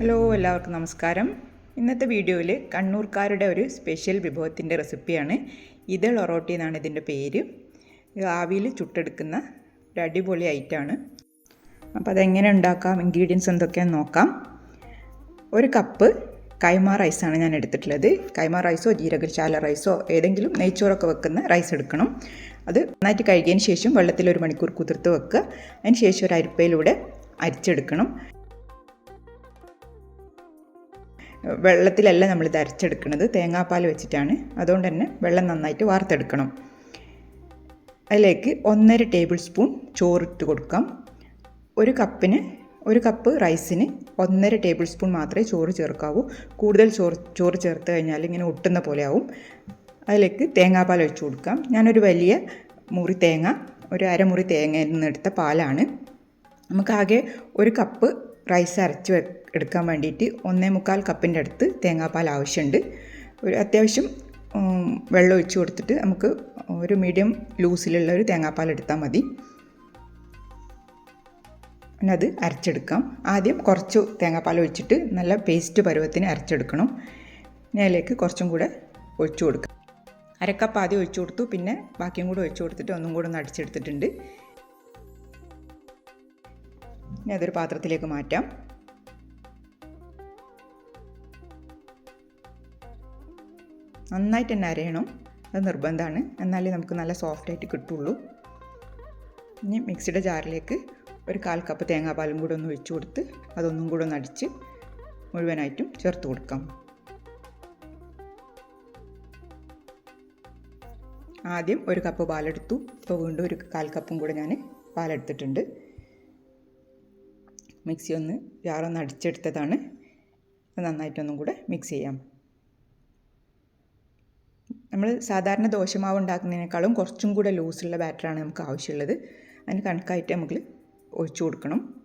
Hello എല്ലാവർക്കും നമസ്കാരം. ഇന്നത്തെ വീഡിയോയിൽ കണ്ണൂർക്കാരുടെ ഒരു സ്പെഷ്യൽ വിഭവത്തിന്റെ റെസിപ്പിയാണ് ഇതൾ ഒറോട്ടി എന്നാണ് ഇതിന്റെ പേര്. ആവിയിൽ ചുട്ടെടുക്കുന്ന ഒരു അടിപൊളി ഐറ്റമാണ് അപ്പോൾ അതെങ്ങനെ ഉണ്ടാക്കാം? ഇൻഗ്രീഡിയൻസ് എന്തൊക്കെയാണെന്ന് നോക്കാം. ഒരു കപ്പ് കൈമ റൈസാണ് ഞാൻ എടുത്തിട്ടുള്ളത്. കൈമ റൈസോ ജീരകശാല റൈസോ ഏതെങ്കിലും നെയ്ച്ചോറൊക്കെ വെക്കുന്ന റൈസ് എടുക്കണം. അത് നന്നായിട്ട് കഴുകിയതിന് ശേഷം വെള്ളത്തിൽ ഒരു മണിക്കൂർ കുതിർത്ത് വെക്കുക. അതിന് ശേഷം ഒരു അരിപ്പയിലൂടെ അരിച്ചെടുക്കണം. വെള്ളത്തിലല്ല നമ്മളിത് അരച്ചെടുക്കുന്നത്. തേങ്ങാപ്പാൽ വെച്ചിട്ടാണ്. അതുകൊണ്ട് തന്നെ വെള്ളം നന്നായിട്ട് വാർത്തെടുക്കണം. അതിലേക്ക് ഒന്നര ടേബിൾ സ്പൂൺ ചോറിട്ട് കൊടുക്കാം. ഒരു കപ്പിന് ഒരു കപ്പ് റൈസിന് ഒന്നര ടേബിൾ സ്പൂൺ മാത്രമേ ചോറ് ചേർക്കാവൂ. കൂടുതൽ ചോറ് ചോറ് ചേർത്ത് കഴിഞ്ഞാൽ ഇങ്ങനെ ഒട്ടുന്ന പോലെ ആവും. അതിലേക്ക് തേങ്ങാപ്പാൽ ഒഴിച്ചു കൊടുക്കാം. ഞാനൊരു വലിയ മുറി തേങ്ങ ഒരു അരമുറി തേങ്ങയിൽ നിന്ന് എടുത്ത പാലാണ്. നമുക്കാകെ ഒരു കപ്പ് റൈസ് അരച്ച് എടുക്കാൻ വേണ്ടിയിട്ട് ഒന്നേ മുക്കാൽ കപ്പിന്റെ അടുത്ത് തേങ്ങാപ്പാൽ ആവശ്യമുണ്ട്. ഒരു അത്യാവശ്യം വെള്ളം ഒഴിച്ചു കൊടുത്തിട്ട് നമുക്ക് ഒരു മീഡിയം ലൂസിലുള്ള ഒരു തേങ്ങാപ്പാൽ എടുത്താൽ മതി. പിന്നെ അത് അരച്ചെടുക്കാം. ആദ്യം കുറച്ച് തേങ്ങാപ്പാൽ ഒഴിച്ചിട്ട് നല്ല പേസ്റ്റ് പരുവത്തിന് അരച്ചെടുക്കണം. പിന്നെ അതിലേക്ക് കുറച്ചും കൂടെ ഒഴിച്ചു കൊടുക്കാം. അരക്കപ്പ് ആദ്യം ഒഴിച്ചു കൊടുത്തു. പിന്നെ ബാക്കിയും കൂടെ ഒഴിച്ചു കൊടുത്തിട്ട് ഒന്നും കൂടെ ഒന്ന് അടിച്ചെടുത്തിട്ടുണ്ട്. ഇനി അതൊരു പാത്രത്തിലേക്ക് മാറ്റാം. നന്നായിട്ട് തന്നെ അരയണം. അത് നിർബന്ധമാണ്. എന്നാലേ നമുക്ക് നല്ല സോഫ്റ്റായിട്ട് കിട്ടുള്ളൂ. ഇനി മിക്സിയുടെ ജാറിലേക്ക് ഒരു കാൽ കപ്പ് തേങ്ങാപ്പാലും കൂടെ ഒന്ന് ഒഴിച്ചു കൊടുത്ത് അതൊന്നും കൂടെ ഒന്ന് അടിച്ച് മുഴുവനായിട്ടും ചേർത്ത് കൊടുക്കാം. ആദ്യം ഒരു കപ്പ് പാലെടുത്തു. ഇപ്പോൾ വീണ്ടും ഒരു കാൽ കപ്പും കൂടെ ഞാൻ പാലെടുത്തിട്ടുണ്ട്. മിക്സി ഒന്ന് ജാറൊന്ന് അടിച്ചെടുത്തതാണ്. നന്നായിട്ടൊന്നും കൂടെ മിക്സ് ചെയ്യാം. നമ്മൾ സാധാരണ ദോശമാവ് ഉണ്ടാക്കുന്നതിനേക്കാളും കുറച്ചും കൂടെ ലൂസുള്ള ബാറ്ററാണ് നമുക്ക് ആവശ്യമുള്ളത്. അതിന് കണക്കായിട്ട് നമുക്ക് ഒഴിച്ചു കൊടുക്കണം.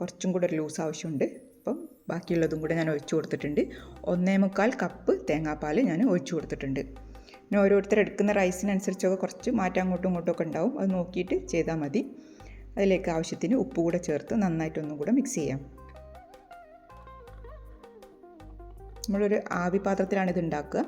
കുറച്ചും കൂടെ ഒരു ലൂസ് ആവശ്യമുണ്ട്. അപ്പം ബാക്കിയുള്ളതും കൂടെ ഞാൻ ഒഴിച്ചു കൊടുത്തിട്ടുണ്ട്. ഒന്നേ മുക്കാൽ കപ്പ് തേങ്ങാപ്പാൽ ഞാൻ ഒഴിച്ചു കൊടുത്തിട്ടുണ്ട്. പിന്നെ ഓരോരുത്തർ എടുക്കുന്ന റൈസിനനുസരിച്ചൊക്കെ കുറച്ച് മാറ്റം അങ്ങോട്ടും ഇങ്ങോട്ടും ഒക്കെ ഉണ്ടാവും. അത് നോക്കിയിട്ട് ചെയ്താൽ മതി. അതിലേക്ക് ആവശ്യത്തിന് ഉപ്പ് കൂടെ ചേർത്ത് നന്നായിട്ടൊന്നും കൂടെ മിക്സ് ചെയ്യാം. നമ്മളൊരു ആവി പാത്രത്തിലാണ് ഇത് ഉണ്ടാക്കുക.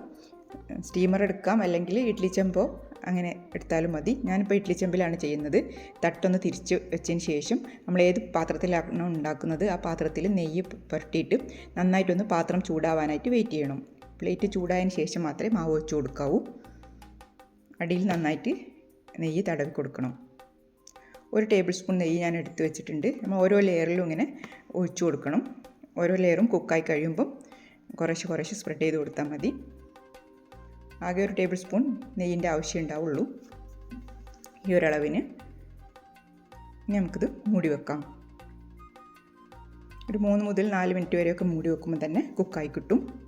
സ്റ്റീമർ എടുക്കാം അല്ലെങ്കിൽ ഇഡ്ലി ചെമ്പോ അങ്ങനെ എടുത്താലും മതി. ഞാനിപ്പോൾ ഇഡ്ലി ചെമ്പിലാണ് ചെയ്യുന്നത്. തട്ടൊന്ന് തിരിച്ച് വെച്ചതിന് ശേഷം നമ്മൾ ഏത് പാത്രത്തിലാണ് ഉണ്ടാക്കുന്നത് ആ പാത്രത്തിൽ നെയ്യ് പുരട്ടിയിട്ട് നന്നായിട്ടൊന്ന് പാത്രം ചൂടാവാനായിട്ട് വെയിറ്റ് ചെയ്യണം. പ്ലേറ്റ് ചൂടായതിന് ശേഷം മാത്രമേ മാവ് വെച്ച് കൊടുക്കാവൂ. അടിയിൽ നന്നായിട്ട് നെയ്യ് തടവി കൊടുക്കണം. ഒരു ടേബിൾ സ്പൂൺ നെയ്യ് ഞാൻ എടുത്ത് വെച്ചിട്ടുണ്ട്. നമ്മൾ ഓരോ ലെയറിലും ഇങ്ങനെ ഒഴിച്ചു കൊടുക്കണം. ഓരോ ലെയറും കുക്കായി കഴിയുമ്പം കുറേശ്ശെ കുറേശ്ശെ സ്പ്രെഡ് ചെയ്ത് കൊടുത്താൽ മതി. ആകെ ഒരു ടേബിൾ സ്പൂൺ നെയ്യിന്റെ ആവശ്യം ഉണ്ടാവുള്ളൂ. ഈ ഒരളവിന് ഇനി നമുക്കിത് മൂടി വെക്കാം. ഒരു മൂന്ന് മുതൽ നാല് മിനിറ്റ് വരെയൊക്കെ മൂടി വെക്കുമ്പോൾ തന്നെ കുക്കായി കിട്ടും.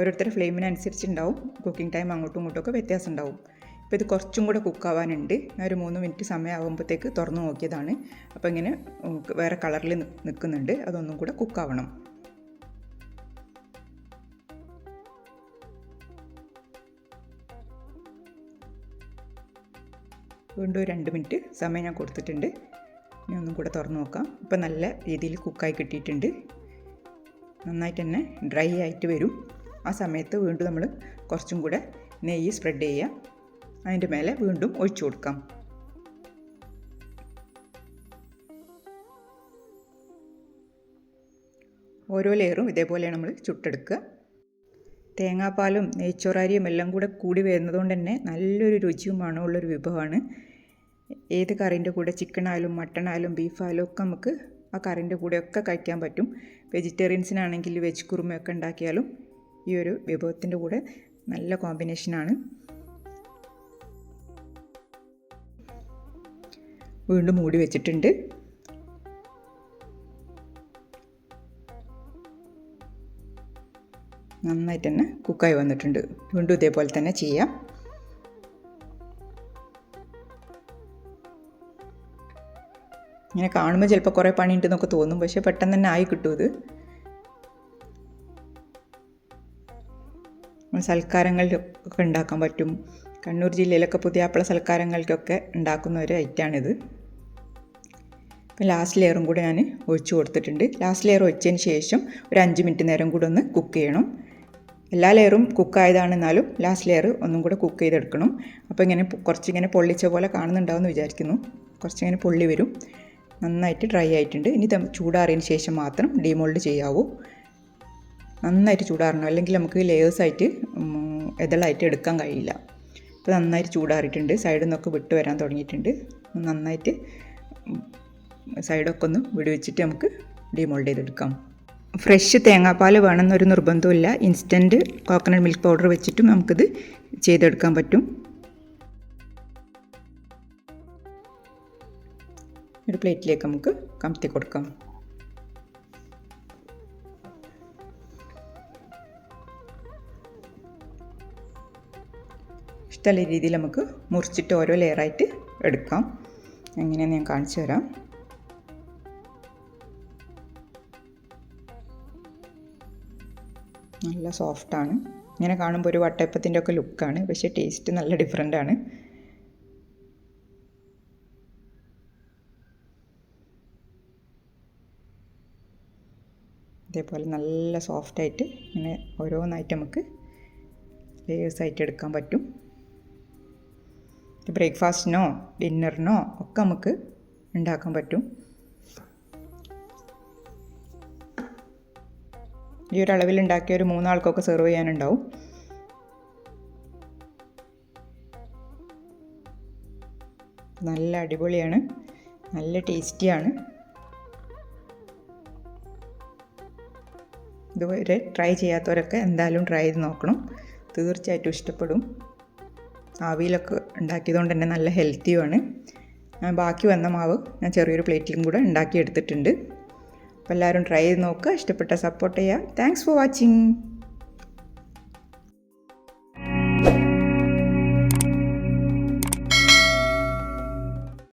ഓരോരുത്തരുടെ ഫ്ലെയിമിനനുസരിച്ചുണ്ടാവും. കുക്കിംഗ് ടൈം അങ്ങോട്ടും ഇങ്ങോട്ടും ഒക്കെ വ്യത്യാസം ഉണ്ടാവും. ഇപ്പോൾ ഇത് കുറച്ചും കൂടെ കുക്കാവാനുണ്ട്. ഞാൻ ഒരു മൂന്ന് മിനിറ്റ് സമയമാകുമ്പോഴത്തേക്ക് തുറന്നു നോക്കിയതാണ്. അപ്പോൾ ഇങ്ങനെ വേറെ കളറിൽ നിൽക്കുന്നുണ്ട്. അതൊന്നും കൂടെ കുക്കാവണം. വീണ്ടും രണ്ട് മിനിറ്റ് സമയം ഞാൻ കൊടുത്തിട്ടുണ്ട്. ഇനി ഒന്നും കൂടെ തുറന്ന് നോക്കാം. ഇപ്പം നല്ല രീതിയിൽ കുക്കായി കിട്ടിയിട്ടുണ്ട്. നന്നായിട്ട് തന്നെ ഡ്രൈ ആയിട്ട് വരും. ആ സമയത്ത് വീണ്ടും നമ്മൾ കുറച്ചും കൂടെ നെയ്യ് സ്പ്രെഡ് ചെയ്യുക അതിന്റെ മേലെ വീണ്ടും ഒഴിച്ചു കൊടുക്കാം. ഓരോ ലെയറും ഇതേപോലെയാണ് നമ്മൾ ചുട്ടെടുക്കുക. തേങ്ങാപ്പാലും നെയ്ച്ചോറാരിയും എല്ലാം കൂടെ കൂടി വരുന്നതുകൊണ്ട് തന്നെ നല്ലൊരു രുചിയും മണമുള്ളൊരു വിഭവമാണ്. ഏത് കറീന്റെ കൂടെ ചിക്കനായാലും മട്ടണായാലും ബീഫായാലും ഒക്കെ നമുക്ക് ആ കറീന്റെ കൂടെ ഒക്കെ കഴിക്കാൻ പറ്റും. വെജിറ്റേറിയൻസിനാണെങ്കിൽ വെജ് കുറുമയൊക്കെ ഉണ്ടാക്കിയാലും ഈ ഒരു വിഭവത്തിന്റെ കൂടെ നല്ല കോമ്പിനേഷനാണ്. വീണ്ടും മൂടി വെച്ചിട്ടുണ്ട്. നന്നായിട്ട് തന്നെ കുക്കായി വന്നിട്ടുണ്ട്. വീണ്ടും ഇതേപോലെ തന്നെ ചെയ്യാം. ഇങ്ങനെ കാണുമ്പോൾ ചിലപ്പോൾ കുറേ പണിയുണ്ടെന്നൊക്കെ തോന്നും. പക്ഷേ പെട്ടെന്ന് തന്നെ ആയി കിട്ടും ഇത്. സൽക്കാരങ്ങളിലൊക്കെ ഉണ്ടാക്കാൻ പറ്റും. കണ്ണൂർ ജില്ലയിലൊക്കെ പുതിയാപ്പള സൽക്കാരങ്ങൾക്കൊക്കെ ഉണ്ടാക്കുന്ന ഒരു ഐറ്റാണിത് ഇപ്പം ലാസ്റ്റ് ലെയറും കൂടെ ഞാൻ ഒഴിച്ചു കൊടുത്തിട്ടുണ്ട്. ലാസ്റ്റ് ലെയർ ഒഴിച്ചതിന് ശേഷം ഒരു അഞ്ച് മിനിറ്റ് നേരം കൂടെ ഒന്ന് കുക്ക് ചെയ്യണം. എല്ലാ ലെയറും കുക്കായതാണെന്നാലും ലാസ്റ്റ് ലെയർ ഒന്നും കൂടെ കുക്ക് ചെയ്തെടുക്കണം. അപ്പോൾ ഇങ്ങനെ കുറച്ചിങ്ങനെ പൊള്ളിച്ച പോലെ കാണുന്നുണ്ടാവുമെന്ന് വിചാരിക്കുന്നു. കുറച്ചിങ്ങനെ പൊള്ളി വരും. നന്നായിട്ട് ഡ്രൈ ആയിട്ടുണ്ട്. ഇനി ചൂടാറിയതിന് ശേഷം മാത്രം ഡീമോൾഡ് ചെയ്യാവൂ. നന്നായിട്ട് ചൂടാറണം. അല്ലെങ്കിൽ നമുക്ക് ലെയേഴ്സായിട്ട് എതളായിട്ട് എടുക്കാൻ കഴിയില്ല. അപ്പോൾ നന്നായിട്ട് ചൂടാറിയിട്ടുണ്ട്. സൈഡിൽ നിന്നൊക്കെ വിട്ട് വരാൻ തുടങ്ങിയിട്ടുണ്ട്. നന്നായിട്ട് സൈഡൊക്കെ ഒന്ന് വിടുവെച്ചിട്ട് നമുക്ക് ഡിമോൾഡ് ചെയ്തെടുക്കാം. ഫ്രഷ് തേങ്ങാപ്പാൽ വേണമെന്നൊരു നിർബന്ധമില്ല ഇൻസ്റ്റന്റ് കോക്കനട്ട് മിൽക്ക് പൗഡർ വെച്ചിട്ടും നമുക്കിത് ചെയ്തെടുക്കാൻ പറ്റും. ഒരു പ്ലേറ്റിലേക്ക് നമുക്ക് കമത്തി കൊടുക്കാം. ഇഷ്ടമുള്ള രീതിയിൽ നമുക്ക് മുറിച്ചിട്ട് ഓരോ ലെയറായിട്ട് എടുക്കാം. എങ്ങനെയാണെന്ന് ഞാൻ കാണിച്ചു തരാം. നല്ല സോഫ്റ്റാണ് ഇങ്ങനെ കാണുമ്പോൾ ഒരു വട്ടയപ്പത്തിന്റെ ഒക്കെ ലുക്കാണ് പക്ഷേ ടേസ്റ്റ് നല്ല ഡിഫറെന്റ് ആണ്. ഇതേപോലെ നല്ല സോഫ്റ്റായിട്ട് ഇങ്ങനെ ഓരോന്നായിട്ട് നമുക്ക് ലേയേഴ്സായിട്ട് എടുക്കാൻ പറ്റും. ബ്രേക്ക്ഫാസ്റ്റിനോ ഡിന്നറിനോ ഒക്കെ നമുക്ക് ഉണ്ടാക്കാൻ പറ്റും. ഈ ഒരു അളവിൽ ഉണ്ടാക്കിയ ഒരു മൂന്നാൾക്കൊക്കെ സെർവ് ചെയ്യാനുണ്ടാവും. നല്ല അടിപൊളിയാണ്. നല്ല ടേസ്റ്റിയാണ് ഇതുവരെ ട്രൈ ചെയ്യാത്തവരൊക്കെ എന്തായാലും ട്രൈ ചെയ്ത് നോക്കണം. തീർച്ചയായിട്ടും ഇഷ്ടപ്പെടും. ആവിയിലൊക്കെ ഉണ്ടാക്കിയതുകൊണ്ട് തന്നെ നല്ല ഹെൽത്തിയുമാണ് ബാക്കി വന്ന മാവ് ഞാൻ ചെറിയൊരു പ്ലേറ്റിലും കൂടെ ഉണ്ടാക്കി എടുത്തിട്ടുണ്ട്. അപ്പോൾ എല്ലാവരും ട്രൈ ചെയ്ത് നോക്കുക ഇഷ്ടപ്പെട്ട സപ്പോർട്ട് ചെയ്യുക താങ്ക്സ് ഫോർ വാച്ചിങ്